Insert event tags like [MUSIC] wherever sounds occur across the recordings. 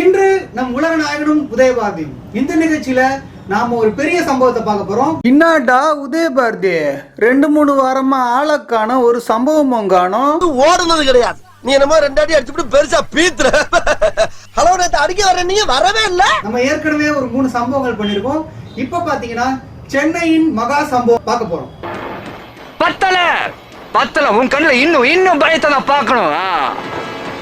இன்று நம் உலக நாயகனும் உதயபாரதியும். இந்த நிகழ்ச்சியில நாம ஒரு பெரிய சம்பவத்தை பார்க்க போறோம். என்னடா உதயபாரதி? ரெண்டு மூணு வாரமா ஆளக்கான ஒரு சம்பவம் காணும் ஓடுனது கிடையாது. நீ என்னமோ ரெண்டாடி அடிச்சுட்டு பெருசா பீத்துற. ஹலோ நேத்து அடிக்க வர நீங்க வரவே இல்ல. நம்ம ஏற்கனவே ஒரு மூணு சம்பவங்கள் பண்ணிருக்கோம் இப்ப பாத்தீங்கன்னா சென்னையின் மகா சம்பவம் பார்க்க போறோம். பத்தல! பத்தல உன் கண்ணுல இன்னும் இன்னும் பயத்தை நான் பார்க்கணும்.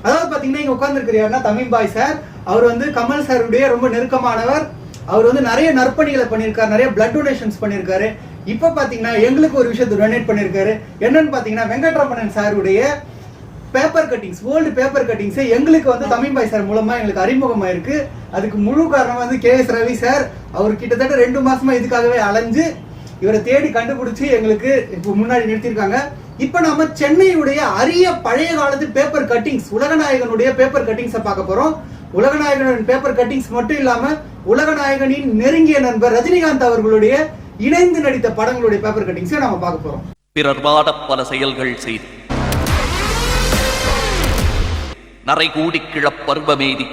அதாவது பாத்தீங்கன்னா இங்க உட்கார்ந்துருக்கிறாருன்னா தமிழ் பாய் சார். அவர் வந்து கமல் சாருடைய ரொம்ப நெருக்கமானவர். அவர் வந்து நிறைய நற்பணிகளை பண்ணியிருக்காரு நிறைய பிளட் டொனேஷன்ஸ் பண்ணியிருக்காரு. இப்போ பார்த்தீங்கன்னா எங்களுக்கு ஒரு விஷயத்தை டொனேட் பண்ணியிருக்காரு. என்னன்னு பார்த்தீங்கன்னா வெங்கட்ரமணன் சாருடைய பேப்பர் கட்டிங்ஸ் வேர்ல்டு பேப்பர் கட்டிங்ஸே எங்களுக்கு வந்து தமிழ் பாய் சார் மூலமா எங்களுக்கு அறிமுகமாயிருக்கு. அதுக்கு முழு காரணம் வந்து கே எஸ் ரவி சார். அவர் கிட்டத்தட்ட ரெண்டு மாசமா இதுக்காகவே அலைஞ்சு இவரை தேடி கண்டுபிடிச்சு எங்களுக்கு இப்போ முன்னாடி நிறுத்தியிருக்காங்க. இப்போ நம்ம சென்னையுடைய அரிய பழைய காலத்து பேப்பர் கட்டிங்ஸ் உலகநாயகனுடைய பேப்பர் கட்டிங்ஸை பார்க்க போறோம். உலகநாயகனின் பேப்பர் கட்டிங்ஸ் மட்டும் இல்லாம உலகநாயகனின் நெருங்கிய நண்பர் ரஜினிகாந்த் அவர்களுடைய இணைந்து நடித்த படங்களுடைய பேப்பர் கட்டிங்ஸை நாம பார்க்க போறோம். பிறர் வாட பல செயல்கள் செய்து. நரைகூடி கிழப் பருவமேதி.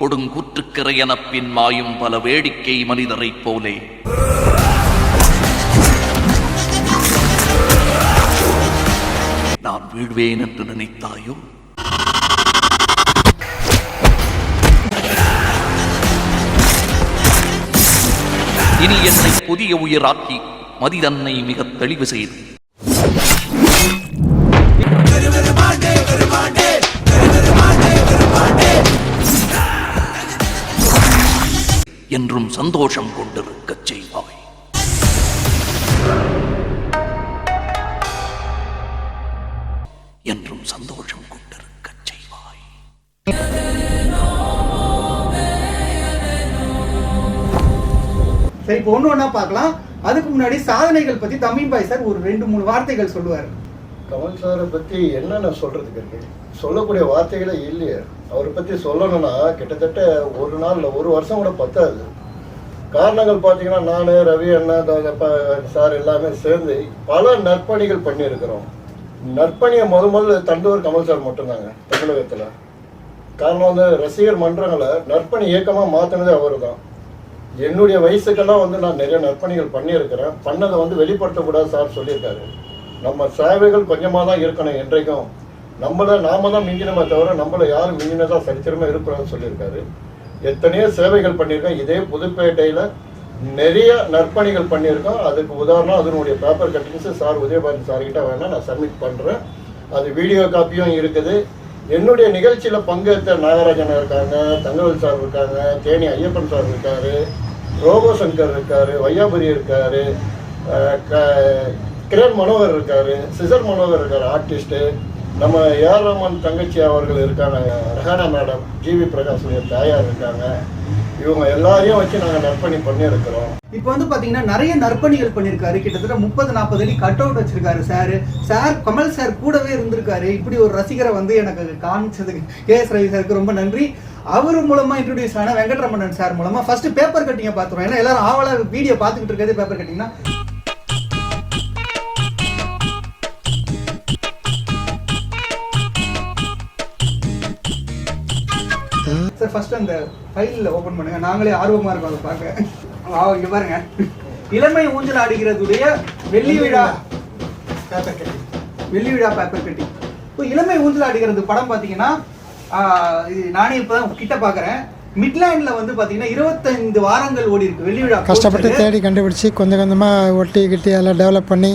கொடுங்கூற்றுக்கிறையெனப் பின் மாயும் பல வேடிக்கை மனிதரைப் போலே. நான் வீழ்வேன் என்று நினைத்தாயோ? இனி என்னை புதிய உயிராக்கி மதிதன்னை மிகத் தெளிவு செய்து. என்றும் சந்தோஷம் கொண்டிருக்கச் செய்வாய். சரி இப்போ ஒன்று ஒன்றா பார்க்கலாம். அதுக்கு முன்னாடி சாதனைகள் பற்றி தமிழ் பாய் சார் ஒரு ரெண்டு மூணு வார்த்தைகள் சொல்லுவார். கமல் சாரை பற்றி என்னென்ன சொல்கிறதுக்கு இருக்கு? சொல்லக்கூடிய வார்த்தைகளே இல்லையே. அவரை பற்றி சொல்லணும்னா கிட்டத்தட்ட ஒரு நாள் ஒரு வருஷம் கூட பத்தாது. காரணங்கள் பார்த்தீங்கன்னா நான் ரவி அண்ணா சார் எல்லாமே சேர்ந்து பல நற்பணிகள் பண்ணியிருக்கிறோம். நற்பணியை முத முதல்ல தந்தவர் கமல் சார் மட்டும்தாங்க தமிழகத்தில். காரணம் வந்து ரசிகர் மன்றங்களை நற்பணி இயக்கமாக மாற்றினதே அவர் தான் என்னுடைய வயசுக்கெல்லாம் வந்து நான் நிறைய நற்பணிகள் பண்ணியிருக்கிறேன். பண்ணதை வந்து வெளிப்படுத்தக்கூடாது சார் சொல்லியிருக்காரு. நம்ம சேவைகள் கொஞ்சமாக தான் இருக்கணும் என்றைக்கும். நம்மளை நாம தான் மிஞ்சினமே தவிர நம்மளை யாரும் மிஞ்சினதாக சரித்திரமாக இருக்கக்கூடாதுன்னு சொல்லியிருக்காரு. எத்தனையோ சேவைகள் பண்ணியிருக்கோம் இதே புதுப்பேட்டையில் நிறைய நற்பணிகள் பண்ணியிருக்கோம். அதுக்கு உதாரணம் அதனுடைய பேப்பர் கட்டிங்ஸ் சார் உதயபாரதி சார்கிட்ட வேணால் நான் சப்மிட் பண்ணுறேன் அது வீடியோ காப்பியும் இருக்குது. என்னுடைய நிகழ்ச்சியில் பங்கேற்ற நாகராஜன் இருக்காங்க தங்கவேல் சார் இருக்காங்க தேனி ஐயப்பன் சார் இருக்காரு ரோபோ சங்கர் இருக்காரு வையாபுரி இருக்காரு க- கிரண் மனோகர் இருக்காரு சிசர் மனோகர் இருக்கார் ஆர்டிஸ்ட்டு நம்ம ஏஆர் ரஹ்மான் தங்கச்சி அவர்கள் இருக்காங்க ரஹானா மேடம் ஜிவி பிரகாஷுடைய தாயார் இருக்காங்க. இவங்க எல்லாரையும் வச்சு நாங்கள் நற்பணி பண்ணியிருக்கிறோம். இப்போ வந்து பாத்தீங்கன்னா நிறைய நற்பணிகள் பண்ணியிருக்காரு. கிட்டத்தட்ட முப்பது நாற்பது அடி கட் அவுட் வச்சிருக்காரு சார் சார் கமல் சார் கூடவே இருந்திருக்காரு. இப்படி ஒரு ரசிகரை வந்து எனக்கு காமிச்சதுக்கு கே எஸ் ரவி சாருக்கு ரொம்ப நன்றி. அவர் மூலமா இன்ட்ரடியூஸ் ஆன வெங்கட்ரமணன் சார் மூலமா ஃபர்ஸ்ட் பேப்பர் கட்டிங்க பார்த்துருவோம் ஏன்னா எல்லாரும் ஆவலா வீடியோ பார்த்துக்கிட்டு இருக்கிறது பேப்பர் கட்டிங்னா சார் ஃபர்ஸ்ட் அந்த ஃபைலில் ஓபன் பண்ணுங்க. நாங்களே ஆர்வமா இருக்கோம் அதை பார்க்க. ஆ இங்க பாருங்க. இளமை ஊஞ்சல் ஆடுகிறதுடைய வெள்ளி விழா பேப்பர் கட்டி வெள்ளி விழா பேப்பர் கட்டி இப்போ இளமை ஊஞ்சல் ஆடுகிறது படம் பார்த்தீங்கன்னா நானே இப்பதான் கிட்ட பார்க்கறேன். மிட்லேண்ட்ல வந்து பாத்தீங்கன்னா இருபத்தைந்து வாரங்கள் ஓடி இருக்கு வெள்ளி விழா கஷ்டப்பட்டு. தேடி கண்டுபிடிச்சி கொஞ்சம் கொஞ்சமாக ஒட்டி கிட்டி எல்லாம் டெவலப் பண்ணி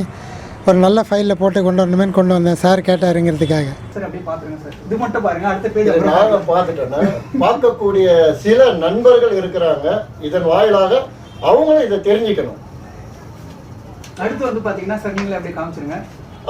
ஒரு நல்ல ஃபைலில் போட்டு கொண்டு வரணுமேனு கொண்டு வந்தேன். சார் கேட்டாருங்கிறதுக்காக. சார் அப்படியே பாத்துருங்க சார். இது மட்டும் பாருங்க அடுத்த பேஜ் நாங்க பார்த்துட்டோன்னா பார்க்கக்கூடிய சில நண்பர்கள் இருக்கிறாங்க. இதன் வாயிலாக அவங்களும் இதை தெரிஞ்சுக்கணும். அடுத்து வந்து பாத்தீங்கன்னா சார் நீங்களே அப்படியே காமிச்சிருங்க.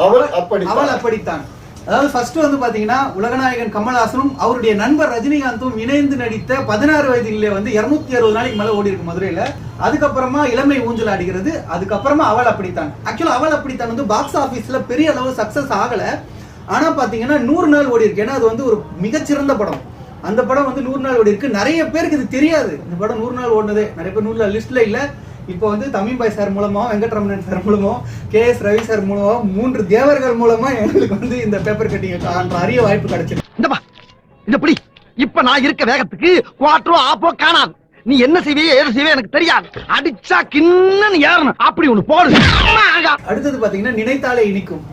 அவள் அப்படி அவள் அப்படித்தான். அதாவது ஃபர்ஸ்ட் வந்து பாத்தீங்கன்னா உலகநாயகன் கமல்ஹாசனும் அவருடைய நண்பர் ரஜினிகாந்தும் இணைந்து நடித்த பதினாறு வயதிலே வந்து இருநூத்தி அறுபது நாளைக்கு மேல ஓடி இருக்கு மதுரையில. அதுக்கப்புறமா இளமை ஊஞ்சல் ஆடுகிறது. அதுக்கப்புறமா அவள் அப்படித்தான். ஆக்சுவலா அவள் அப்படித்தான் வந்து பாக்ஸ் ஆபீஸ்ல பெரிய அளவு சக்சஸ் ஆகல. ஆனா பாத்தீங்கன்னா நூறு நாள் ஓடி இருக்கு. ஏன்னா அது வந்து ஒரு மிகச்சிறந்த படம். அந்த படம் வந்து நூறு நாள் ஓடி இருக்கு. நிறைய பேருக்கு இது தெரியாது. இந்த படம் நூறு நாள் ஓடினதே. நிறைய பேர் நூறு நாள் லிஸ்ட்ல இல்லை. இப்போ வந்து தமிழ்பாய் சார் மூலமா வெங்கட்ரமணன் சார் மூலமா கே எஸ் ரவி சார் மூலமா மூன்று தேவர்கள் மூலமா எங்களுக்கு வந்து இந்த பேப்பர் கட்டிங் காண்ற அரிய வாய்ப்பு கிடைச்சிருக்கு. இந்தப்பா இந்த பிடி இப்ப நான் இருக்க வேகத்துக்கு குவாட்டரோ ஆப்போ காணாது நீ என்ன செய்வியே ஏது செய்வே எனக்கு தெரியாது. அடிச்சா கிண்ணன்னு ஏறணும். அப்படி ஒண்ணு போடு. அடுத்தது பாத்தீங்கன்னா நினைத்தாலே இனிக்கும்.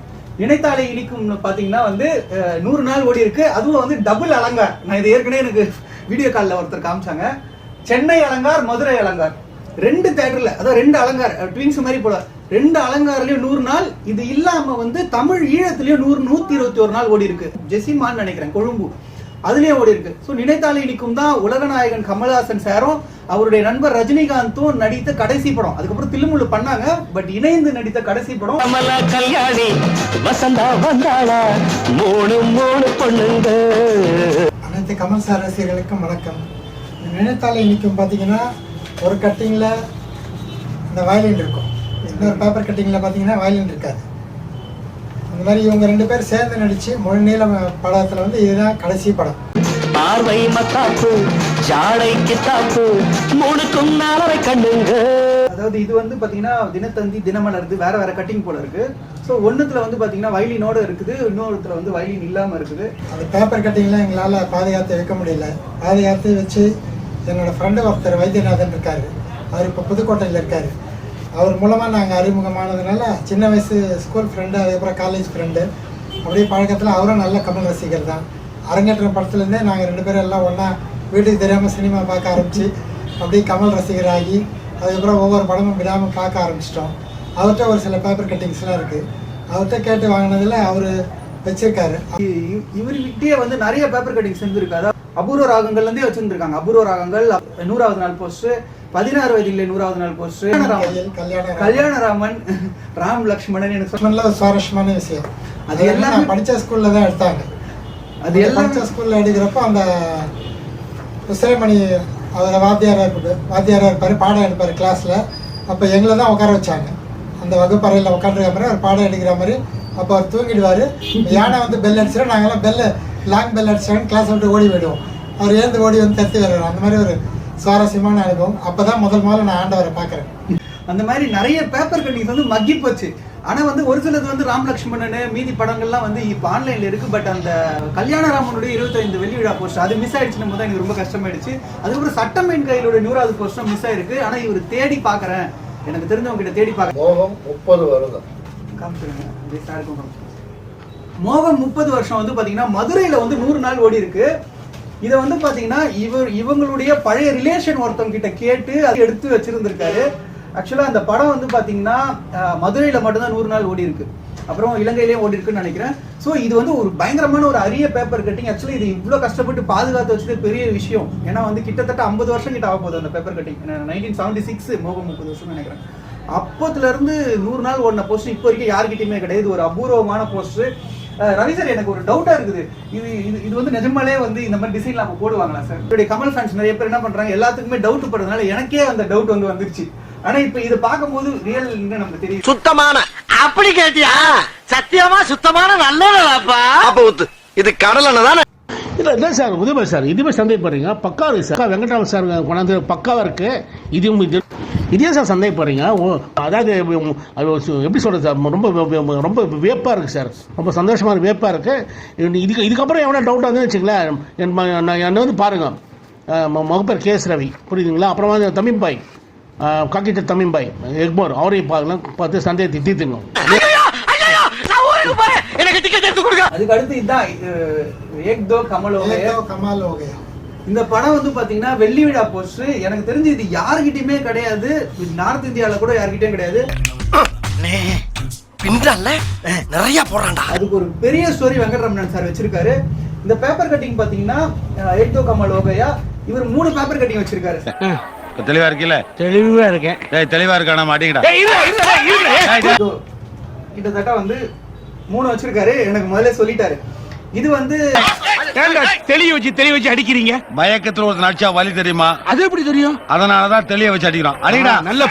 நினைத்தாலே இனிக்கும்னு பாத்தீங்கன்னா வந்து நூறு நாள் ஓடி இருக்கு. அதுவும் வந்து டபுள் அலங்கார். நான் இது ஏற்கனவே எனக்கு வீடியோ காலில் ஒருத்தர் காமிச்சாங்க. சென்னை அலங்கார் மதுரை அலங்கார். ரெண்டு தேட்டர்ல அதாவது ரெண்டு அலங்கார் ட்வின்ஸ் மாதிரி போல ரெண்டு அலங்கார்லயும் நூறு நாள் இது இல்லாம வந்து தமிழ் ஈழத்திலயும் நூறு நூத்தி இருபத்தி ஒரு நாள் ஓடி இருக்கு. ஜெசிமான்னு நினைக்கிறேன் கொழும்பு. அதுலயும் ஓடி இருக்கு. சோ நினைத்தாலே இனிக்கும் தான் உலகநாயகன் கமல்ஹாசன் சாரும் அவருடைய நண்பர் ரஜினிகாந்தும் நடித்த கடைசி படம். அதுக்கப்புறம் தில்லுமுள்ளு பண்ணாங்க பட் இணைந்து நடித்த கடைசி படம். கமல கல்யாணி வசந்தா வந்தாளா? மூணு மூணு பொண்ணுங்க. அனைத்து கமல் சார் ரசிகர்களுக்கும் வணக்கம். நினைத்தாலே இனிக்கும் பார்த்தீங்கன்னா ஒரு கட்டிங்கில் இந்த வயலின் இருக்கும். இன்னொரு பேப்பர் கட்டிங்கில் பார்த்தீங்கன்னா வயலின் இருக்காது. அந்த மாதிரி இவங்க ரெண்டு பேர் சேர்ந்து நடித்து முழு நீளம் படத்தில் வந்து இதுதான் கடைசி படம். பார்வை மத்தாப்பு ஜாடை கித்தாப்பு மூணுக்கும் நாலரை கண்ணுங்க. அதாவது இது வந்து பாத்தீங்கன்னா தினத்தந்தி தினமலர்து வேற வேற கட்டிங் போல இருக்கு. சோ ஒண்ணுத்துல வந்து பாத்தீங்கன்னா வயலினோட இருக்குது இன்னொருத்துல வந்து வயலின் இல்லாம இருக்குது. அந்த பேப்பர் கட்டிங்லாம் எங்களால் பாதுகாத்து வைக்க முடியல. பாதுகாத்து வச்சு என்னோடய ஃப்ரெண்டு ஒருத்தர் வைத்தியநாதன் இருக்கார். அவர் இப்போ புதுக்கோட்டையில் இருக்கார். அவர் மூலமாக நாங்கள் அறிமுகமானதுனால சின்ன வயசு ஸ்கூல் ஃப்ரெண்டு அதுக்கப்புறம் காலேஜ் ஃப்ரெண்டு அப்படியே பழக்கத்தில் அவரும் நல்ல கமல் ரசிகர் தான். அரங்கேற்றம் படத்துலேருந்தே நாங்கள் ரெண்டு பேரும் எல்லாம் ஒன்றா வீட்டுக்கு தெரியாமல் சினிமா பார்க்க ஆரம்பித்து அப்படியே கமல் ரசிகராகி அதுக்கப்புறம் ஒவ்வொரு படமும் விடாமல் பார்க்க ஆரம்பிச்சிட்டோம். அவர்கிட்ட ஒரு சில பேப்பர் கட்டிங்ஸ்லாம் இருக்குது அவர்கிட்ட கேட்டு வாங்கினதில் அவர் வச்சிருக்காரு. இவர் இவர்கிட்டயே வந்து நிறைய பேப்பர் கட்டிங்ஸ் இருந்திருக்கு. அபூர்வ ராகங்கள்ல இருந்தே வச்சிருந்திருக்காங்க. அபூர்வ ராகங்கள் நூறாவது நாள் போஸ்ட் பதினாறு வயதில் நூறாவது நாள் போஸ்ட் கல்யாணராமன் ராம் லக்ஷ்மணன் எனக்கு நல்ல சுவாரஸ்யமான விஷயம். அது எல்லாம் படித்த ஸ்கூலில் தான் எடுத்தாங்க. அது எல்லாம் படித்த ஸ்கூலில் எடுக்கிறப்போ அந்த உசிரமணி அவர் வாத்தியாராக இருப்பார். வாத்தியாராக இருப்பார் பாடம் எடுப்பார் கிளாஸில் அப்போ எங்களை தான் உட்கார வச்சாங்க. அந்த வகுப்பறையில் உட்காந்துருக்க மாதிரி அவர் பாடம் எடுக்கிற மாதிரி அப்போ அவர் தூங்கிடுவார். [LAUGHS] யானை வந்து பெல் அடிச்சிடும் நாங்கள்லாம் பெல்ல லாங் பெல் அடிச்சிட்டோம் கிளாஸ் விட்டு ஓடி போயிடுவோம் அவர் ஏந்து ஓடி வந்து தத்தி வருவார் அந்த மாதிரி ஒரு சுவாரஸ்யமான அனுபவம். அப்போ தான் முதல் முதல்ல நான் ஆண்டவரை பார்க்குறேன். அந்த மாதிரி நிறைய பேப்பர் கட்டிங்ஸ் வந்து மக்கி போச்சு. ஆனா வந்து ஒரு சிலது வந்து ராம் லக்ஷ்மணன் மீதி படங்கள்லாம் வந்து இப்போ ஆன்லைன்ல இருக்கு. பட் அந்த கல்யாணராமனுடைய இருபத்தைந்து வெள்ளி விழா போஸ்ட் அது மிஸ் ஆயிடுச்சுன்னு போது தான் எனக்கு ரொம்ப கஷ்டமாயிடுச்சு. அதுக்கப்புறம் சட்டமேன் கையிலோட நூறாவது போஸ்டும் மிஸ் ஆயிருக்கு. ஆனா இவர் தேடி பார்க்கறேன். எனக்கு தெரிஞ்சவங்க கிட்ட தேடி மோகம் முப்பது வருடம். காமிச்சிருங்க சாருக்கும் மோகன் முப்பது வருஷம் வந்து பார்த்தீங்கன்னா மதுரையில் வந்து நூறு நாள் ஓடி இருக்கு. இதை வந்து பார்த்தீங்கன்னா இவர் இவங்களுடைய பழைய ரிலேஷன் ஒருத்தவங்க கிட்ட கேட்டு அதை எடுத்து வச்சிருந்திருக்காரு. ஆக்சுவலாக அந்த படம் வந்து பார்த்தீங்கன்னா மதுரையில் மட்டும்தான் நூறு நாள் ஓடி இருக்கு. அப்புறம் இலங்கையிலேயே ஓடி இருக்குன்னு நினைக்கிறேன். ஸோ இது வந்து ஒரு பயங்கரமான ஒரு அரிய பேப்பர் கட்டிங் ஆக்சுவலி இது இவ்வளோ கஷ்டப்பட்டு பாதுகாத்து வச்சது பெரிய விஷயம். ஏன்னா வந்து கிட்டத்தட்ட ஐம்பது வருஷம் கிட்ட ஆக போகுது அந்த paper cutting nineteen seventy six மோகம் முப்பது வருஷம் நினைக்கிறேன். அப்போத்துலேருந்து நூறு நாள் ஓடின போஸ்ட் இப்போ வரைக்கும் யார்கிட்டையுமே கிடையாது. ஒரு அபூர்வமான போஸ்ட்டு ரவி சார் எனக்கு ஒரு டவுட்டா இருக்குது. இது இது இது வந்து நிஜமாலே வந்து இந்த மாதிரி டிசைன்ல நம்ம போடுவாங்களா சார் இப்படி கமல் ஃபேன்ஸ் நிறைய பேர் என்ன பண்றாங்க எல்லாத்துக்குமே டவுட் படுறதுனால எனக்கே அந்த டவுட் வந்து வந்துருச்சு. ஆனா இப்போ இதை பார்க்கும்போது ரியல் நமக்கு தெரியும் சுத்தமான. அப்படி கேட்டியா? சத்தியமா சுத்தமான நல்லதாப்பா அப்ப இது கடலை தானே? இல்லை இல்லை சார் உதவி சார் இதுவே சந்தேகப்படுறீங்க. பக்கா இருக்கு சார் வெங்கட்ராமன் சார் கொண்டாந்து பக்காவாக இருக்கு. இதுவும் இது இதே சார் சந்தேகப்படுறீங்க ஓ அதாவது எப்படி சொல்கிறது சார்? ரொம்ப ரொம்ப வேப்பாக இருக்குது சார். ரொம்ப சந்தோஷமான வேப்பாக இருக்குது இதுக்கு இதுக்கப்புறம் எவ்வளோ டவுட்டாக வந்து வச்சுங்களேன் என் என்னை வந்து பாருங்கள் முகப்பேர் கேஎஸ் ரவி புரியுதுங்களா? அப்புறம் வந்து தமிம்பாய் காக்கிட்ட தமிம்பாய் எக்மோர் அவரையும் பார்க்கலாம். பார்த்து சந்தேகத்தை தீர்த்துங்க நான் ஊருக்கு போறேன். எனக்கு டிக்கெட் எடுத்து கொடுங்க. அதுக்கு அடுத்து இதுதான் அஹ், ஏக் தோ கமல் ஹோ கமால் ஓகையா இந்த படம் வந்து பாத்தீங்கன்னா வெள்ளி விழா போஸ்ட் எனக்கு தெரிஞ்சு இது யாருகிட்டயுமே கிடையாது. நார்த் இந்தியால கூட யார்கிட்டயும் கிடையாது. நிறைய போறான்டா அதுக்கு ஒரு பெரிய ஸ்டோரி வெங்கட்ரமணன் சார் வச்சிருக்காரு. இந்த பேப்பர் கட்டிங் பாத்தீங்கன்னா அஹ், ஏக் தோ கமல் ஓகையா இவர் மூணு பேப்பர் கட்டிங் வச்சிருக்காரு. தெளிவா இருக்கீல? தெளிவாக இருக்கேன். ஏய் தெளிவா மாட்டீங்கடா இதோ, கிட்டத்தட்ட வந்து மூணு வச்சிருக்காரு. எனக்கு முதல்ல சொல்லிட்டாரு. இது வந்து தெளிய வச்சு தெளிய வச்சு அடிக்கிறீங்க? மயக்கத்துல ஒரு நடிச்சா வலி தெரியுமா? அது எப்படி தெரியும்? அதனாலதான் தெளிய வச்சு அடிக்கிறான் அடிடா நல்ல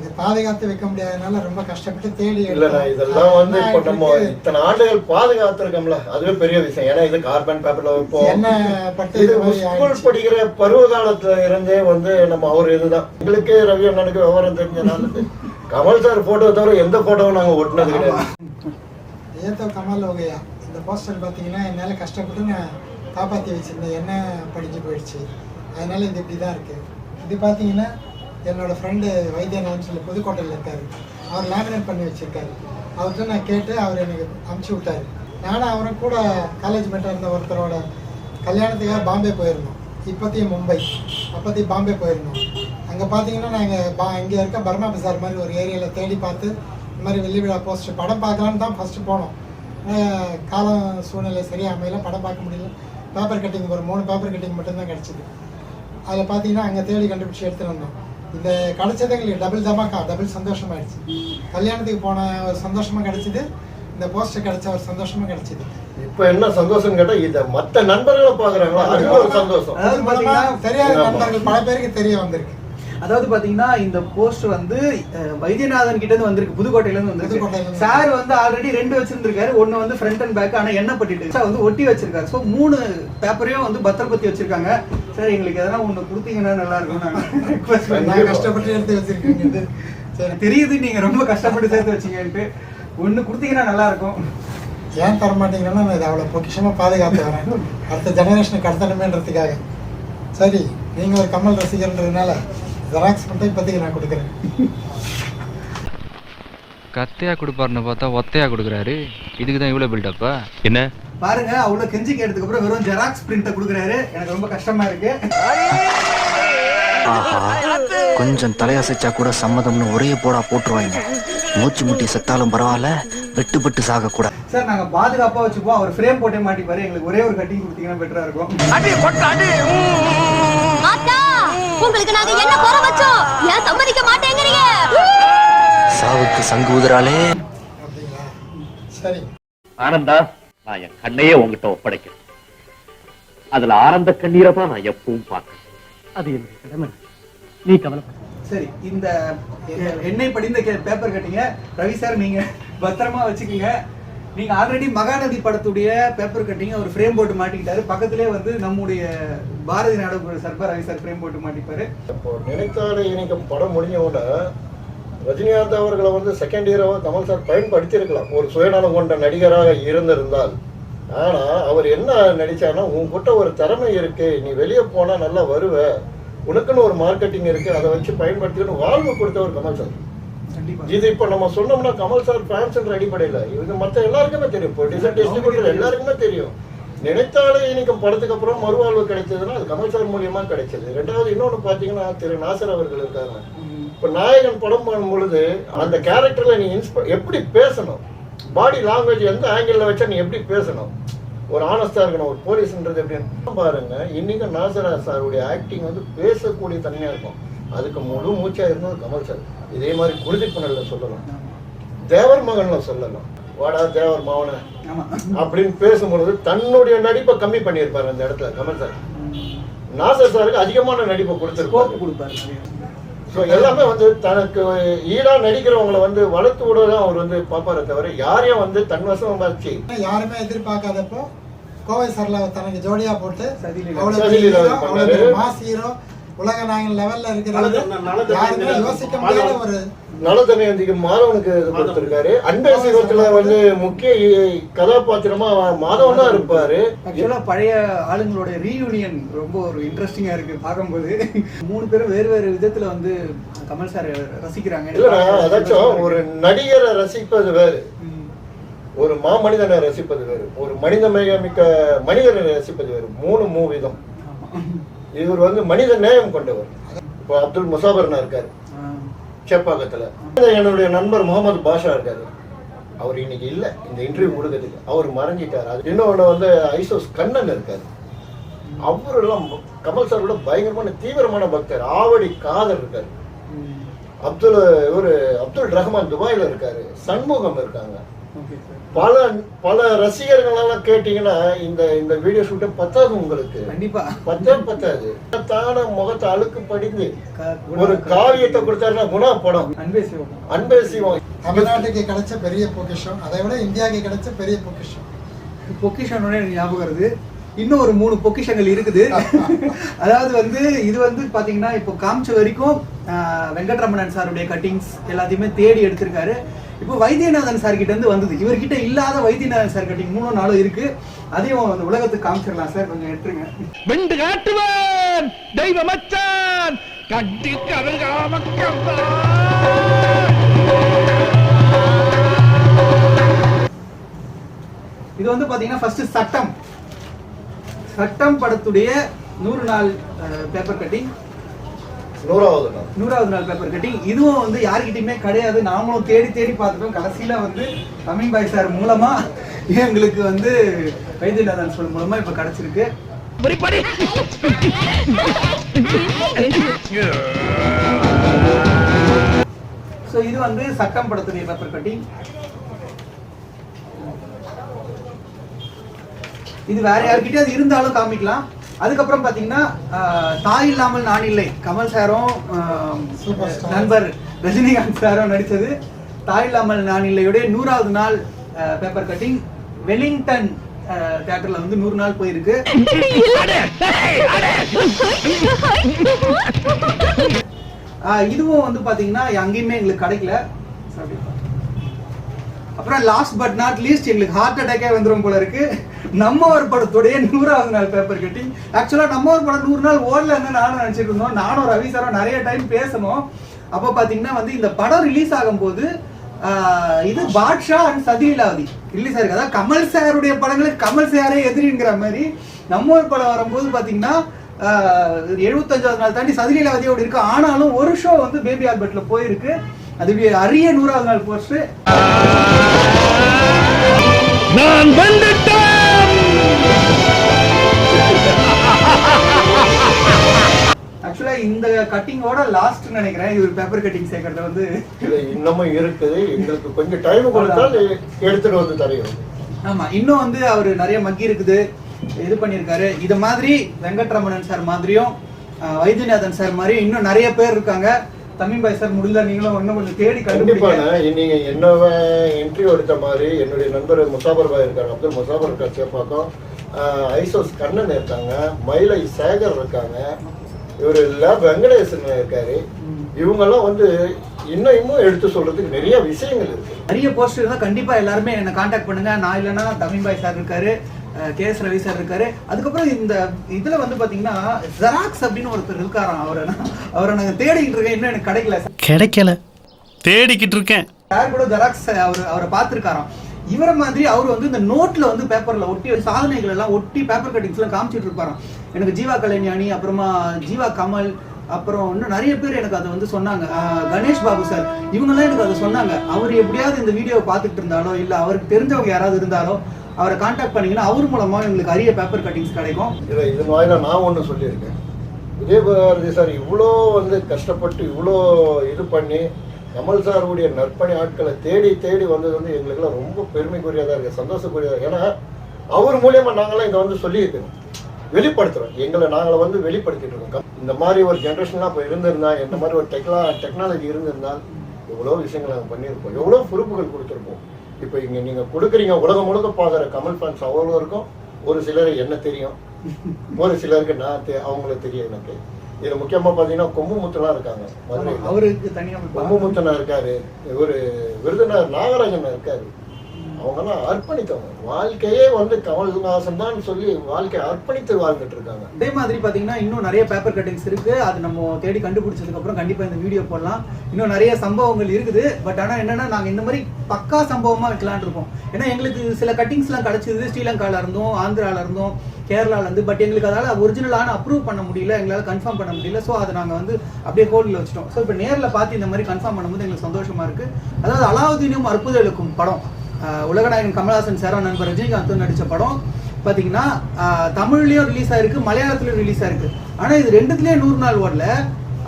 இது பாதுகாத்து வைக்க முடியாதனால ரொம்ப கஷ்டப்பட்டு தேடி எடுத்தோம். இதெல்லாம் வந்து இப்போ நம்ம? இத்தனை ஆண்டுகள் பாதுகாத்திருக்கோம்ல அதுவே பெரிய விஷயம். ஏன்னா இது கார்பன் பேப்பர்ல வைப்போம். என்ன இது ஸ்கூல். படிக்கிற பருவ காலத்துல இருந்தே வந்து நம்ம அவர் இதுதான். எங்களுக்கே ரவி அண்ணனுக்கு விவரம் தெரிஞ்சனால கமல் சார் போட்டோ தவிர எந்த போட்டோவும் நாங்க ஒட்டினது கிடையாது. ஏதோ கமால் ஓகையா இந்த போஸ்டர் பார்த்தீங்கன்னா என்னால் கஷ்டப்பட்டு நான் காப்பாற்றி வச்சுருந்தேன் என்ன படிஞ்சு போயிடுச்சு. அதனால் இது இப்படி தான் இருக்குது இது பார்த்தீங்கன்னா என்னோடய ஃப்ரெண்டு வைத்தியநாதன் சொல்லி புதுக்கோட்டையில் இருக்கார். அவர் லேமினேட் பண்ணி வச்சுருக்காரு. அவர்கிட்ட நான் கேட்டு அவர் எனக்கு அமுச்சு விட்டார். நானும் அவரும் கூட காலேஜ் மெட்டாக இருந்த ஒருத்தரோட கல்யாணத்துக்காக பாம்பே போயிருந்தோம். இப்போத்தையும் மும்பை. அப்போத்தையும் பாம்பே போயிருந்தோம். அங்கே பார்த்தீங்கன்னா நாங்கள் பா இங்கே இருக்க பர்மா பசார் மாதிரி ஒரு ஏரியாவில் தேடி பார்த்து இந்த மாதிரி வெள்ளி விழா போஸ்ட்டு படம் பார்க்கலான்னு தான் ஃபஸ்ட்டு போனோம். காலம் சூழ்நிலை சரியாக அமையல படம் பார்க்க முடியல. பேப்பர் கட்டிங் ஒரு மூணு பேப்பர் கட்டிங் மட்டும்தான் கிடச்சிது. அதில் பார்த்தீங்கன்னா அங்கே தேடி கண்டுபிடிச்சி எடுத்துகிட்டு வந்தோம். இந்த கிடைச்சது எங்களுக்கு டபுள் தமாக்கா டபுள் சந்தோஷமாயிடுச்சு. கல்யாணத்துக்கு போன ஒரு சந்தோஷமாக கிடைச்சிது. இந்த போஸ்டர் கிடைச்ச ஒரு சந்தோஷமாக கிடைச்சிது. இப்ப என்ன சந்தோஷம் கேட்டா இத மத்த நண்பர்களை பாக்குறாங்களா அது ஒரு சந்தோஷம். தெரியாத. நண்பர்கள் பல பேருக்கு தெரிய வந்திருக்கு. அதாவது பாத்தீங்கன்னா இந்த போஸ்ட் வந்து வைத்தியநாதன் கிட்ட இருந்து வந்திருக்கு. புதுக்கோட்டையில இருந்து வந்திருக்கு. சார் வந்து ஆல்ரெடி ரெண்டு வச்சிருந்திருக்காரு. ஒன்னு வந்து ஃப்ரண்ட் அண்ட் பேக் ஆனா என்ன பட்டிட்டு சார் வந்து ஒட்டி வச்சிருக்காரு. சோ மூணு பேப்பரையும் வந்து பத்திரப்படுத்தி வச்சிருக்காங்க. சார் எங்களுக்கு எதனா ஒண்ணு கொடுத்தீங்கன்னா நல்லா இருக்கும். கஷ்டப்பட்டு எடுத்து வச்சிருக்கேன் சரி தெரியுது நீங்க ரொம்ப கஷ்டப்பட்டு சேர்த்து வச்சீங்கன்ட்டு. ஒண்ணு கொடுத்தீங்கன்னா நல்லா இருக்கும். ஏன் தர மாட்டீங்கன்னா நான் இதை அவ்வளோ பொக்கிஷமாக பாதுகாத்து வரேன். அடுத்த ஜெனரேஷனுக்கு கடத்தணுமேன்றதுக்காக சரி நீங்கள் ஒரு கமல் ரசிகர்ன்றதுனால ஜெராக்ஸ் மட்டும் இப்போதைக்கு நான் கொடுக்குறேன். கத்தையா கொடுப்பாருன்னு பார்த்தா ஒத்தையா கொடுக்குறாரு. இதுக்கு தான் இவ்வளோ பில்டப்பா என்ன? பாருங்க அவ்வளவு கெஞ்சி கேட்டதுக்கு அப்புறம் வெறும் ஜெராக்ஸ் பிரிண்ட கொடுக்குறாரு. எனக்கு ரொம்ப கஷ்டமா இருக்கு. கொஞ்சம் தலையசைச்சா கூட சம்மதம்னு ஒரே போடா போட்டுருவாங்க. மூச்சு முட்டி செத்தாலும் பரவாயில்ல வெட்டுப்பட்டு சாக கூட. சார் நாங்க பாதுகாப்பா வச்சுப்போம். அவர் ஃப்ரேம் போட்டே மாட்டிப்பாரு. எங்களுக்கு ஒரே ஒரு கட்டிங் கொடுத்தீங்கன்னா பெட்டரா இருக்கும். உங்களுக்கு நாங்க என்ன குறை வச்சோம்? ஏன் சம்மதிக்க மாட்டேங்கிறீங்க? சாவுக்கு சங்கு ஊதுறாளே. சரி. ஆனந்தா நான் என் கண்ணையே உங்ககிட்ட ஒப்படைக்கிறேன். அதுல ஆனந்த கண்ணீரை தான் நான் எப்பவும் பார்க்கிறேன். அது என்னுடைய கடமை. நீ கவலைப்பட சரி இந்த எண்ணெய் படிந்த பேப்பர் கட்டிங்க. ரவி சார் நீங்க பத்திரமா வச்சுக்கோங்க. நீங்க ஆல்ரெடி மகாநதி படத்துடைய பேப்பர் கட்டிங் அவர் ஃப்ரேம் போட்டு மாட்டிக்கிட்டாரு. பக்கத்திலே வந்து நம்முடைய பாரதி நாடக சர்பா சார் ஃப்ரேம் போட்டு மாட்டிப்பாரு. இப்போ நினைத்தாலே இணைக்கும் படம் முடிஞ்ச உடனே ரஜினிகாந்த் அவர்களை வந்து செகண்ட் இயராக கமல் சார் பயன்படுத்தியிருக்கலாம். ஒரு சுயநலம் கொண்ட நடிகராக இருந்திருந்தால். ஆனா அவர் என்ன நடிச்சாருன்னா உன்கிட்ட ஒரு திறமை இருக்கு. நீ வெளியே போனா நல்லா வருவ. உனக்குன்னு ஒரு மார்க்கெட்டிங் இருக்கு. அதை வச்சு பயன்படுத்திக்கணும். வாழ்வு கொடுத்தவர் கமல் சார். இது இப்ப நம்ம சொன்னோம்னா கமல் சார் ஃபேன்ஸ்ன்ற அடிப்படையில். இவங்க மத்த எல்லாருக்குமே தெரியும். ப்ரொடியூசர் டிஸ்ட்ரிபியூட்டர் எல்லாருக்குமே தெரியும். நினைத்தாலே இனிக்கும் படத்துக்கு அப்புறம் மறுவாழ்வு கிடைச்சதுன்னா அது கமல் சார் மூலியமா கிடைச்சது. ரெண்டாவது இன்னொன்னு பாத்தீங்கன்னா திரு நாசர் அவர்கள் இருக்காங்க இப்ப நாயகன் படம் பண்ணும் பொழுது அந்த கேரக்டர்ல நீ இன்ஸ்ப எப்படி பேசணும்? பாடி லாங்குவேஜ் எந்த ஆங்கிள் வச்சா நீ எப்படி பேசணும்? ஒரு ஆனஸ்டா இருக்கணும் ஒரு போலீஸ்ன்றது எப்படி பாருங்க. இன்னைக்கு நாசரா சாருடைய ஆக்டிங் வந்து பேசக்கூடிய தன்மையா இருக்கும். அதுக்கு முழு மூச்சா இருந்தது கமல் சார். இதே மாதிரி குருதிப்புணர்ல சொல்லலாம். தேவர் மகன்ல சொல்லலாம். வாடா தேவர் மகன அப்படின்னு பேசும்பொழுது தன்னுடைய நடிப்பை கம்மி பண்ணியிருப்பாரு அந்த இடத்துல கமல் சார். நாசர் சாருக்கு அதிகமான நடிப்பை கொடுத்துருப்பாரு. கொடுப்பாரு. ஸோ எல்லாமே வந்து தனக்கு ஈடா நடிக்கிறவங்களை வந்து வளர்த்து விட தான் அவர் வந்து பார்ப்பாரே தவிர யாரையும் வந்து தன்வசம் வச்சு யாருமே எதிர்பார்க்காதப்போ கோவை சரளா தனக்கு ஜோடியா போட்டு மாஸ் ஹீரோ உலக நாயகன் லெவல்ல இருக்கிறது யாருமே யோசிக்க முடியாத ஒரு நலதமயந்திக்கு மாதவனுக்கு இது கொடுத்திருக்காரு. அன்பே சிவத்துல வந்து முக்கிய கதாபாத்திரமா மாதவன் தான் இருப்பாரு. ஆக்சுவலா பழைய ஆளுங்களோட ரீயூனியன் ரொம்ப ஒரு இன்ட்ரெஸ்டிங்கா இருக்கு பார்க்கும்போது. மூணு பேரும் வேறு வேறு விதத்துல வந்து கமல் சார் ரசிக்கிறாங்க. இல்லடா அதாச்சும் ஒரு நடிகரை ரசிப்பது வேறு. ம். ஒரு மாமனிதனை ரசிப்பது வேறு. ஒரு மனித மிக்க மனிதனை ரசிப்பது வேறு. மூணு மூவிதம் இவர் வந்து மனித நேயம் கொண்டவர். இப்போ அப்துல் முசாபர்னா இருக்காரு. சேப்பாக்கத்துல. என்னுடைய நண்பர் முகமது பாஷா இருக்காரு. அவர் இன்னைக்கு இல்ல. இந்த இன்டர்வியூ கொடுக்கறதுக்கு அவர் மறைஞ்சிட்டார். அது இன்னொன்னு வந்து ஐசோஸ் கண்ணன் இருக்காரு. அவரெல்லாம் கமல் சாரோட பயங்கரமான தீவிரமான பக்தர். ஆவடி காதல் இருக்காரு. அப்துல் இவரு அப்துல் ரஹ்மான் துபாயில இருக்காரு. சண்முகம் இருக்காங்க. சார் பல பல ரசிகர்கள் எல்லாம் கேட்டீங்கன்னா இந்த இந்த வீடியோ ஷூட்டே பத்தாது உங்களுக்கு. கண்டிப்பா. பத்தே பத்தாது. தான முகத்தை அழுக்கு படிந்து ஒரு காவியத்தை கொடுத்தாருன்னா குணா படம். அன்பே சிவம். அன்பே சிவம். தமிழ்நாட்டுக்கு கிடைச்ச பெரிய பொக்கிஷம் அதை விட இந்தியாவுக்கு கிடைச்ச பெரிய பொக்கிஷம். பொக்கிஷனோட எனக்கு ஞாபகம் வருது. இன்னும் ஒரு மூணு பொக்கிஷங்கள் இருக்குது. அதாவது வந்து இது வந்து பாத்தீங்கன்னா இப்போ காமிச்ச வரைக்கும் வெங்கட்ரமணன் சாருடைய கட்டிங்ஸ் எல்லாத்தையுமே தேடி எடுத்திருக்காரு. இப்போ வைத்தியநாதன் சார் கிட்ட இருந்து வந்தது. இவர்கிட்ட இல்லாத வைத்தியநாதன் சார் கட்டிங் மூணு நாளும் இருக்கு. அதையும் அந்த உலகத்துக்கு காமிச்சிடலாம் சார் கொஞ்சம் எடுத்துருங்க. வெண்டு காட்டுவன். தெய்வ மச்சான் கட்டி கருகாம இது வந்து பாத்தீங்கன்னா ஃபர்ஸ்ட் சட்டம். சட்டம் படத்துடைய நூறு நாள் பேப்பர் கட்டிங் நூறாவது நாள். நூறாவது நாள் பேப்பர் கட்டிங் இதுவும் வந்து யாருக்கிட்டயுமே கிடையாது. நாமளும் தேடி தேடி பார்த்துட்டோம். கடைசியில வந்து தமிழ் பாய் சார் மூலமா எங்களுக்கு வந்து வைத்தியநாதன் சொல் மூலமா இப்ப கிடைச்சிருக்கு. ஸோ இது வந்து சட்டம் படத்துடைய பேப்பர் கட்டிங் இது வேற யார்கிட்டயும் அது இருந்தாலும் காமிக்கலாம். அதுக்கப்புறம் பாத்தீங்கன்னா ஆஹ், தாய் இல்லாமல் நான் இல்லை கமல் சாரும். நண்பர் ரஜினிகாந்த் சாரும் நடிச்சது தாய் இல்லாமல் நான் இல்லையுடைய நூறாவது நாள் பேப்பர் கட்டிங் வெலிங்டன் தியேட்டர்ல வந்து நூறு நாள் போயிருக்கு இதுவும் வந்து பாத்தீங்கன்னா அங்கேயுமே எங்களுக்கு கிடைக்கல. அப்புறம் லாஸ்ட் பட் நாட் லீஸ்ட் எங்களுக்கு ஹார்ட் அட்டாக்கே வந்துடும் போல இருக்கு. நம்ம ஒரு படத்துடைய நூறாவது நாள் பேப்பர் கட்டிங் ஆக்சுவலாக நம்ம ஒரு படம் நூறு நாள் ஓடலன்னு நானும் நினச்சிருந்தோம் இருந்தோம். நானும் ரவி சாரும் நிறைய டைம் பேசணும். அப்போ பார்த்தீங்கன்னா வந்து இந்த படம் ரிலீஸ் ஆகும்போது இது பாட்ஷா அண்ட் சதிலீலாவதி ரிலீஸ் ஆயிருக்கு அதாவது கமல் சாருடைய படங்களுக்கு கமல் சாரே எதிரிங்கிற மாதிரி நம்ம ஒரு படம் வரும்போது பார்த்தீங்கன்னா எழுபத்தஞ்சாவது நாள் தாண்டி சதிலீலாவதியோட இருக்கு. ஆனாலும் ஒரு ஷோ வந்து பேபி ஆல்பர்ட்ல போயிருக்கு. அது அரிய நூறாவது நாள் போஸ்ட் நான் வந்துட்டேன். ஆக்சுவலா இந்த கட்டிங்கோட லாஸ்ட் நினைக்கிறேன். இவர் பேப்பர் கட்டிங் சேர்க்கறது வந்து. இது இன்னமும் இருக்குது. எங்களுக்கு கொஞ்சம் டைம் கொடுத்தால் எடுத்துட்டு வந்து தரையும் ஆமா இன்னும் வந்து அவர் நிறைய மக்கி இருக்குது. இது பண்ணியிருக்காரு. இது மாதிரி வெங்கட்ரமணன் சார் மாதிரியும் வைத்தியநாதன் சார் மாதிரியும் இன்னும் நிறைய பேர் இருக்காங்க. தமிழ்பாய் சார் முடியல நீங்களும் இன்னும் கொஞ்சம் தேடி கண்டுபிடிங்க. நீங்க என்னவ இன்டர்வியூ எடுத்த மாதிரி என்னுடைய நண்பர் முசாபர் பாய் இருக்காங்க அப்துல் முசாபர் இருக்கார் சேப்பாக்கம் ஐசோஸ் கண்ணன் இருக்காங்க மயிலை சேகர் இருக்காங்க இவர் லேப் வெங்கடேசன் இருக்காரு. இவங்கெல்லாம் வந்து இன்னும் இன்னும் எடுத்து சொல்றதுக்கு நிறைய விஷயங்கள் இருக்கு. நிறைய போஸ்டர் இருந்தா கண்டிப்பா எல்லாருமே என்ன காண்டாக்ட் பண்ணுங்க. நான் இல்லைன்னா தமிழ்பாய் சார் இருக்காரு. கே எஸ் ரவி சார் இருக்காரு. அதுக்கப்புறம் இந்த இதுல வந்து பாத்தீங்கன்னா ஜெராக்ஸ் அப்படின்னு ஒருத்தர் இருக்காராம். அவரை அவரை நாங்க தேடிக்கிட்டு இருக்கேன். இன்னும் எனக்கு கிடைக்கல. கிடைக்கல. தேடிக்கிட்டு இருக்கேன். யார் கூட ஜெராக்ஸ் அவர் அவரை பார்த்துருக்காராம். இவரை மாதிரி அவர் வந்து இந்த நோட்ல வந்து பேப்பர்ல ஒட்டி சாதனைகள் எல்லாம் ஒட்டி பேப்பர் கட்டிங்ஸ் எல்லாம் காமிச்சிட்டு இருப்பாராம். எனக்கு ஜீவா கலைஞானி அப்புறமா ஜீவா கமல் அப்புறம் இன்னும் நிறைய பேர் எனக்கு அதை வந்து சொன்னாங்க. கணேஷ் பாபு சார். இவங்கெல்லாம் எனக்கு அதை சொன்னாங்க. அவர் எப்படியாவது இந்த வீடியோவை பார்த்துட்டு இருந்தாலோ இல்ல அவருக்கு தெரிஞ்சவங்க யாராவது இருந்தாலோ அவரை காண்டாக்ட் பண்ணீங்கன்னா அவர் மூலமா எங்களுக்கு அரிய பேப்பர் கட்டிங்ஸ் கிடைக்கும். இதை இது மாதிரி நான் ஒன்று சொல்லியிருக்கேன். விஜயபாரதி சார் இவ்வளோ வந்து கஷ்டப்பட்டு இவ்வளோ இது பண்ணி கமல் சாருடைய நற்பணி ஆட்களை தேடி தேடி வந்தது வந்து எங்களுக்குலாம் ரொம்ப பெருமைக்குரியதாக இருக்குது சந்தோஷக்குரியதாக ஏன்னா அவர் மூலியமாக நாங்களாம் இதை வந்து சொல்லியிருக்கோம். வெளிப்படுத்துகிறோம் எங்களை நாங்களை வந்து வெளிப்படுத்திட்டு இருக்கோம். இந்த மாதிரி ஒரு ஜென்ரேஷன்லாம் இப்போ இருந்திருந்தால் இந்த மாதிரி ஒரு டெக்னா டெக்னாலஜி இருந்திருந்தால் எவ்வளோ விஷயங்கள் நாங்கள் பண்ணியிருப்போம். எவ்வளோ பொறுப்புகள் கொடுத்துருப்போம். இப்போ இங்கே நீங்கள் கொடுக்குறீங்க உலகம் முழுக்க பார்க்குற கமல் ஃபேன்ஸ் அவ்வளோ இருக்கும். ஒரு சிலர் என்ன தெரியும்? ஒரு சிலருக்கு நான் தெ- அவங்கள தெரியும் எனக்கு. இதுல முக்கியமா பாத்தீங்கன்னா கொம்புமுத்துலாம் இருக்காங்க மதுரையில். அவருக்கு தனியா கொம்புமுத்தனா இருக்காரு. ஒரு விருதுநகர் நாகராஜன் இருக்காரு. அவங்கெல்லாம் அர்ப்பணித்தவங்க. வாழ்க்கையே வந்து கமல்ஹாசன் தான் சொல்லி வாழ்க்கையை அர்ப்பணித்து வாழ்ந்துட்டு இருக்காங்க. அதே மாதிரி பாத்தீங்கன்னா இன்னும் நிறைய பேப்பர் கட்டிங்ஸ் இருக்கு. அது நம்ம தேடி கண்டுபிடிச்சதுக்கு அப்புறம் கண்டிப்பா இந்த வீடியோ போடலாம். இன்னும் நிறைய சம்பவங்கள் இருக்குது. பட் ஆனா என்னன்னா நாங்க இந்த மாதிரி பக்கா சம்பவமா வைக்கலான் இருக்கோம். ஏன்னா எங்களுக்கு சில கட்டிங்ஸ் எல்லாம் கிடைச்சது. ஸ்ரீலங்கால இருந்தும் ஆந்திரால இருந்தோம் கேரளால இருந்து. பட் எங்களுக்கு அதால ஒரிஜினலான அப்ரூவ் பண்ண முடியல. எங்களால கன்ஃபார்ம் பண்ண முடியல. ஸோ அதை நாங்கள் வந்து அப்படியே ஹோல்டில் வச்சிட்டோம். ஸோ இப்போ நேரில் பார்த்து இந்த மாதிரி கன்ஃபார்ம் பண்ணும்போது எங்களுக்கு சந்தோஷமா இருக்கு. அதாவது அலாவுதீனும் அற்புத இழுக்கும் படம். உலகநாயகன் கமலஹாசன் சேரன் நண்பர் ரஜினிகாந்த் நடித்த படம் பார்த்தீங்கன்னா தமிழ்லேயும் ரிலீஸ் ஆயிருக்கு மலையாளத்துலயும் ரிலீஸ் ஆயிருக்கு. ஆனால் இது ரெண்டுத்துலயும் நூறு நாள் ஓடல.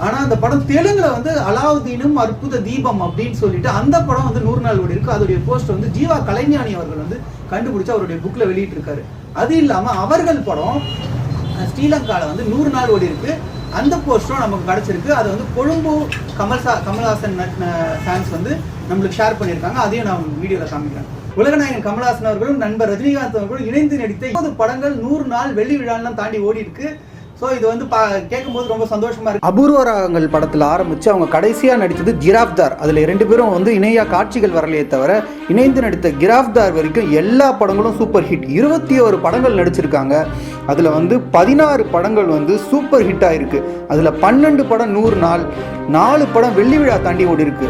ஆனால் அந்த படம் தெலுங்குல வந்து அலாவுதீனும் அற்புத தீபம் அப்படின்னு சொல்லிட்டு அந்த படம் வந்து நூறு நாள் ஓடி இருக்கு அதோடைய போஸ்ட் வந்து ஜீவா கலைஞானி அவர்கள் வந்து கண்டுபிடிச்சு அவருடைய புக்கில் வெளியிட்டு இருக்காரு அது இல்லாமல் அவர்கள் படம் ஸ்ரீலங்காவில் வந்து நூறு நாள் ஓடி இருக்கு அந்த போஸ்டும் நமக்கு கிடச்சிருக்கு. அது வந்து கொழும்பு கமல்சா கமல்ஹாசன் ஃபேன்ஸ் வந்து நம்மளுக்கு ஷேர் பண்ணியிருக்காங்க. அதையும் நான் வீடியோல காமிக்கிறேன். உலகநாயகன் கமல்ஹாசன் அவர்களும் நண்பர் ரஜினிகாந்த் அவர்களும் இணைந்து நடித்த படங்கள் நூறு நாள் வெள்ளி விழாலாம் தாண்டி ஓடி இருக்கு ஸோ இது வந்து பா கேட்கும்போது ரொம்ப சந்தோஷமா இருக்கு. அபூர்வ ராகங்கள் படத்தில் ஆரம்பிச்சு அவங்க கடைசியாக நடித்தது கிராஃப்தார் அதில் ரெண்டு பேரும் வந்து இணையாக காட்சிகள் வரலையே தவிர இணைந்து நடித்த கிராஃப்தார் வரைக்கும் எல்லா படங்களும் சூப்பர் ஹிட் இருபத்தி ஒரு படங்கள் நடிச்சிருக்காங்க. அதில் வந்து பதினாறு படங்கள் வந்து சூப்பர் ஹிட் ஆயிருக்கு. அதில் பன்னெண்டு படம் நூறு நாள் நாலு படம் வெள்ளி விழா தாண்டி ஓடி இருக்கு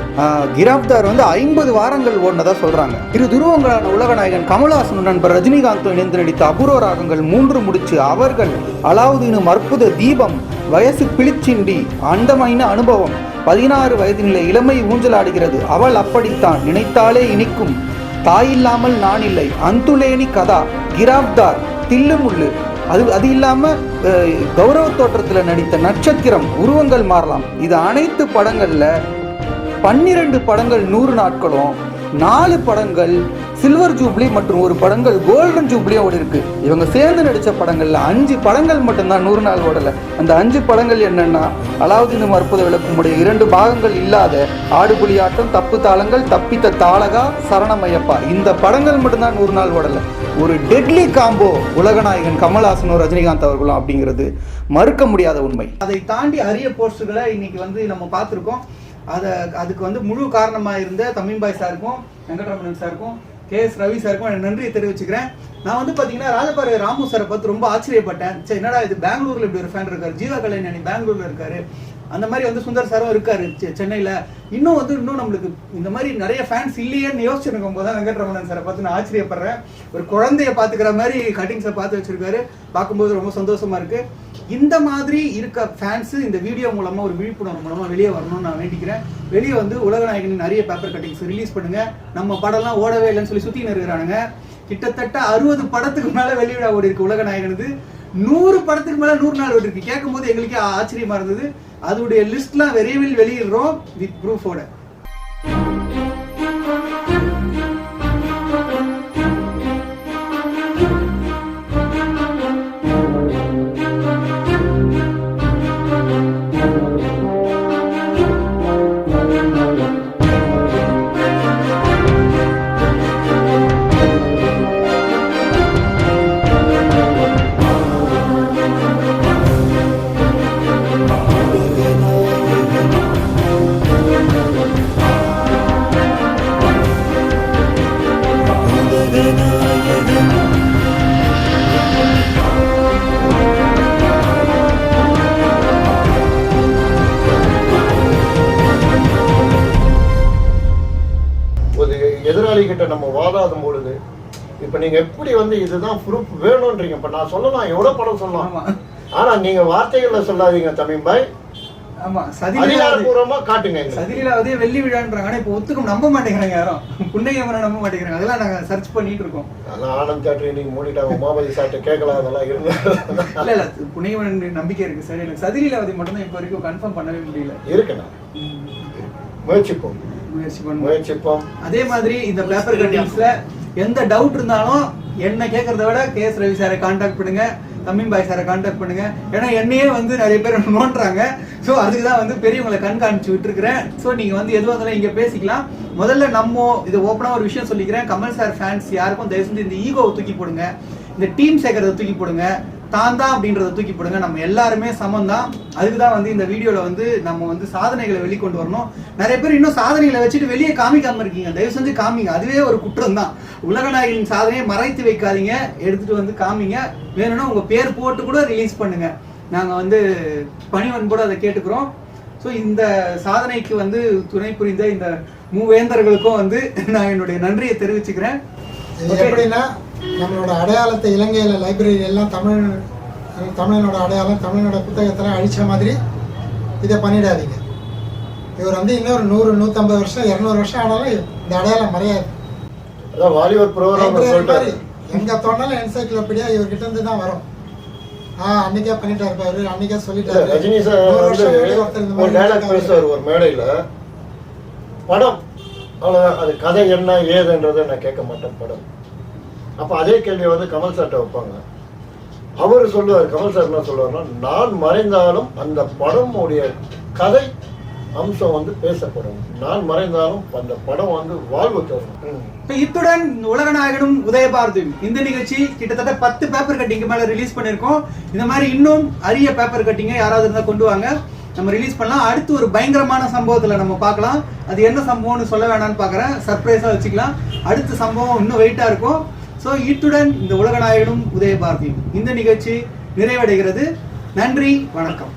கிராஃப்தார் வந்து ஐம்பது வாரங்கள் ஓடினதா சொல்றாங்க. இரு துருவங்களான உலகநாயகன் கமல்ஹாசன் நண்பர் ரஜினிகாந்த் இணைந்து நடித்த அபூர்வ ராகங்கள் மூன்று முடிச்சு அவர்கள் அலாவுதீனும் அற்புத தீபம் வயசு பிளிச்சிண்டி அண்டமைன அனுபவம் பதினாறு வயதினிலே இளமை ஊஞ்சலாடுகிறது. அவள் அப்படித்தான் நினைத்தாலே இனிக்கும். தாயில்லாமல் நான் இல்லை அந்துலேனி கதா கிராப்தார் தில்லுமுள்ளு. அது அது இல்லாமல் கௌரவ தோற்றத்தில் நடித்த நட்சத்திரம் உருவங்கள் மாறலாம். இது அனைத்து படங்களில் பன்னிரண்டு படங்கள் நூறு நாட்களும் நாலு படங்கள் சில்வர் ஜூப்ளி மற்றும் ஒரு படங்கள் கோல்டன் ஜூப்ளியும் ஓடி இருக்கு. இவங்க சேர்ந்து நடித்த படங்கள்ல அஞ்சு படங்கள் மட்டும்தான் நூறு நாள் ஓடல. அந்த அஞ்சு படங்கள் என்னன்னா அலாவுதீனும் அற்புத விளக்கமுடைய இரண்டு பாகங்கள் இல்லாத ஆடுபுலி ஆட்டம் தப்பு தாளங்கள் தப்பித்த தாளகா சரணமையப்பா. இந்த படங்கள் மட்டும்தான் நூறு நாள் ஓடல. ஒரு டெட்லி காம்போ உலகநாயகன் கமல்ஹாசனும் ரஜினிகாந்த் அவர்களும் அப்படிங்கிறது மறுக்க முடியாத உண்மை. அதை தாண்டி அரிய போஸ்டுகளை இன்னைக்கு வந்து நம்ம பார்த்துருக்கோம். அதை அதுக்கு வந்து முழு காரணமாக இருந்த தமிழ்பாய் சாருக்கும் வெங்கட்ரமணன் சாருக்கும் கே எஸ் ரவி சாருக்கும் எனக்கு நன்றியை தெரிவிச்சுக்கிறேன். நான் வந்து பார்த்தீங்கன்னா ராஜபாறை ராமு சாரை பார்த்து ரொம்ப ஆச்சரியப்பட்டேன். சரி என்னடா இது? பெங்களூர்ல இப்படி ஒரு ஃபேன் இருக்காரு. ஜீவா கல்யாணி பெங்களூர்ல இருக்காரு. அந்த மாதிரி வந்து சுந்தர் சாரும் இருக்காரு செ- சென்னையில. இன்னும் வந்து இன்னும் நம்மளுக்கு இந்த மாதிரி நிறைய ஃபேன்ஸ் இல்லையேன்னு யோசிச்சிருக்கும் போது தான் வெங்கட்ரமணன் சாரை பார்த்து நான் ஆச்சரியப்படுறேன். ஒரு குழந்தைய பார்த்துக்கிற மாதிரி கட்டிங்ஸை பார்த்து வச்சிருக்காரு. பார்க்கும்போது ரொம்ப சந்தோஷமா இருக்கு. இந்த மாதிரி இருக்க ஃபேன்ஸ் இந்த வீடியோ மூலமா ஒரு விழிப்புணர்வு மூலமா வெளியே வரணும்னு நான் வேண்டிக்கிறேன். வெளியே வந்து உலகநாயகன் நிறைய பேப்பர் கட்டிங்ஸ் ரிலீஸ் பண்ணுங்க. நம்ம படம்லாம் ஓடவே இல்லைன்னு சொல்லி சுற்றின்னு இருக்கிறானுங்க. கிட்டத்தட்ட அறுபது படத்துக்கு மேல வெளியிட ஓடி இருக்கு உலகநாயகனது நூறு படத்துக்கு மேல நூறு நாள் ஓடி இருக்கு கேட்கும்போது எங்களுக்கே ஆச்சரியமா இருந்தது. அதோடைய லிஸ்ட்லாம் விரைவில் வெளியிடுறோம் வித் ப்ரூஃபோட நீங்க எப்படி வந்து இதுதான் ப்ரூஃப் வேணும்ன்றீங்க. இப்ப நான் சொல்லலாம் எவ்வளவு படம் சொல்லலாம். ஆனா நீங்க வார்த்தைகள்ல சொல்லாதீங்க தமிழ் பாய். ஆமா சதிலீலாவது அதிகாரப்பூர்வமா காட்டுங்க. சதிலீலாவதே வெள்ளி விழான்றாங்க. ஆனா இப்போ ஒத்துக்க நம்ப மாட்டேங்கிறாங்க யாரும். புண்ணியமனை நம்ப மாட்டேங்கிறாங்க. அதெல்லாம் நாங்க சர்ச் பண்ணிட்டு இருக்கோம். அதெல்லாம் ஆனந்த் தேட்டர் இன்னைக்கு மூடிட்டாங்க. உமாபதி சார்ட்ட கேட்கலாம் அதெல்லாம் இருந்தா. இல்ல நம்பிக்கை இருக்கு. சார் எனக்கு சதிலீலாவதி மட்டும் தான் இப்போ வரைக்கும் கன்ஃபார்ம் பண்ணவே முடியல. இருக்குண்ணா முயற்சிப்போம். முயற்சி பண்ணுவோம். முயற்சிப்போம். அதே மாதிரி இந்த பேப்பர் கட்டிங்ஸ்ல எந்த டவுட் இருந்தாலும் என்னை கேட்கறத விட கே எஸ் ரவி சாரை காண்டாக்ட் பண்ணுங்க தமிழ் பாய் சாரை காண்டாக்ட் பண்ணுங்க. ஏன்னா என்னையே வந்து நிறைய பேர் [LAUGHS] நோண்டுறாங்க. ஸோ அதுக்கு தான் வந்து பெரியவங்களை கண்காணிச்சு விட்டுருக்கிறேன். ஸோ நீங்கள் வந்து எதுவாக இருந்தாலும் இங்கே பேசிக்கலாம். முதல்ல நம்ம இது ஓப்பனாக ஒரு விஷயம் சொல்லிக்கிறேன். கமல் சார் ஃபேன்ஸ் யாருக்கும் தயவு செஞ்சு இந்த ஈகோவை தூக்கி போடுங்க. இந்த டீம் சேர்க்கறத தூக்கி போடுங்க. தான் தான் அப்படின்றத தூக்கி போடுங்க. நம்ம எல்லாருமே சமம் தான் அதுக்கு தான் வந்து இந்த வீடியோல வந்து நம்ம வந்து சாதனைகளை வெளிக்கொண்டு வரணும். நிறைய பேர் இன்னும் சாதனைகளை வச்சுட்டு வெளியே காமிக்காம இருக்கீங்க. தயவு செஞ்சு காமிங்க. அதுவே ஒரு குற்றம் தான் உலகநாயகின் சாதனையை மறைத்து வைக்காதீங்க. எடுத்துட்டு வந்து காமிங்க. வேணும்னா உங்க பேர் போட்டு கூட ரிலீஸ் பண்ணுங்க. நாங்க வந்து பணிவன்போடு அதை கேட்டுக்கிறோம். ஸோ இந்த சாதனைக்கு வந்து துணை புரிந்த இந்த மூவேந்தர்களுக்கும் வந்து நான் என்னுடைய நன்றியை தெரிவிச்சுக்கிறேன். இது. எப்படின்னா நம்மளோட அடையாளத்தை இலங்கையில் லைப்ரரி எல்லாம் தமிழ் தமிழனோட அடையாளம் தமிழனோட புத்தகத்தெல்லாம் அழிச்ச மாதிரி இதை பண்ணிடாதீங்க. இவர் வந்து இன்னொரு நூறு நூற்றம்பது வருஷம் இரநூறு வருஷம் ஆனாலும் இந்த அடையாளம் மறையாது. அதான் வாலிபர் ப்ரோக்ராம் எங்க தோணாலும் என்சைக்ளோபீடியா இவர்கிட்ட இருந்து தான் வரும். ஆ அன்னைக்கே பண்ணிட்டாரு பாரு அன்னைக்கே சொல்லிட்டாரு. ரஜினி சார் ஒரு மேடையில. படம். அவ்வளோதான் அது கதை என்ன ஏதுன்றதை நான் கேட்க மாட்டேன் படம். அப்போ அதே கேள்வியை வந்து கமல் சார்ட்ட வைப்பாங்க. அவர் சொல்லுவார் கமல் சார் என்ன சொல்லுவார்னா நான் மறைந்தாலும் அந்த படம் உடைய கதை அம்சம் வந்து பேசப்படும். நான் மறைந்தாலும் அந்த படம் வந்து வாழ்வு தரும். இத்துடன் உலகநாயகனும் உதயபாரதியும் இந்த நிகழ்ச்சி கிட்டத்தட்ட பத்து பேப்பர் கட்டிங்க்கு மேல ரிலீஸ் பண்ணிருக்கோம் இந்த மாதிரி இன்னும் அரிய பேப்பர் கட்டிங்க யாராவது இருந்தா கொண்டு வாங்க. நம்ம ரிலீஸ் பண்ணலாம். அடுத்து ஒரு பயங்கரமான சம்பவத்துல நம்ம பார்க்கலாம். அது என்ன சம்பவம்னு சொல்ல வேணாம்னு பார்க்குறேன். சர்ப்ரைஸா வச்சுக்கலாம். அடுத்த சம்பவம் இன்னும் வெயிட்டா இருக்கும். ஸோ இத்துடன் இந்த உலகநாயகனும் உதயபாரதியும் இந்த நிகழ்ச்சி நிறைவடைகிறது. நன்றி வணக்கம்.